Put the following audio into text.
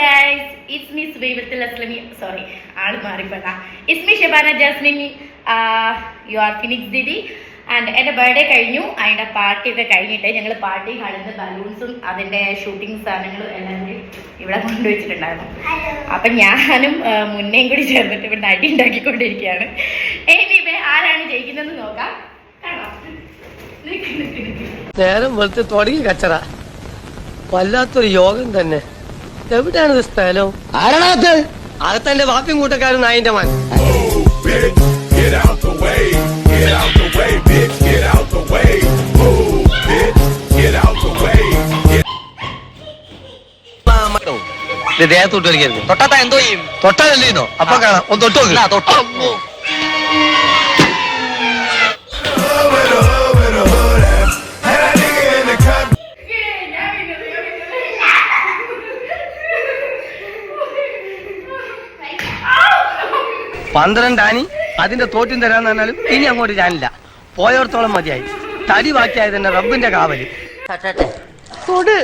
Guys it's me Subaibathul Aslami sorry all മാറിപ്പോടാ it's me Shebana Jasmin you are Phoenix Didi and എന്റെ birthday കഴിഞ്ഞു. അതിന്റെ party ഒക്കെ കഴിഞ്ഞിട്ട് ഞങ്ങൾ പാർട്ടി കളിന്ന് ബലൂൺസും അതിന്റെ ഷൂട്ടിംഗ് സാധനങ്ങളും എല്ലാം കൂടി ഇവിടെ കൊണ്ടുവച്ചിട്ടുണ്ടായിരുന്നു. അപ്പം ഞാനും മുന്നേയും കൂടി ചേർന്നിട്ട് ഇവിടെ അടി ഉണ്ടാക്കിക്കൊണ്ടിരിക്കുകയാണ്. എനിവേ ആരാണ് ജയിക്കുന്നതെന്ന് നിക്ക്. നേരം വെളുത്ത് തുടങ്ങി കച്ചറ. വല്ലാത്തൊരു യോഗം തന്നെ. എവിടെയാണ് സ്ഥലം? ആരാണത്? അകത്തന്റെ വാപ്പിയും കൂട്ടക്കാരൻ നായിന്റെ മാൻ തൊട്ടാത്ത എന്തോ ചെയ്യും? തൊട്ടാലല്ലേന്നോ അപ്പൊ കാണാം. ഒന്ന് തൊട്ട് തൊട്ടോ. പന്ത്രണ്ട് ആനി അതിന്റെ തോറ്റും തരാന്ന് പറഞ്ഞാലും ഇനി അങ്ങോട്ട് ഞാനില്ല. പോയോർത്തോളം മതിയായി. തടി ബാക്കിയായത് തന്നെ റബ്ബിന്റെ കാവൽ. തൊട്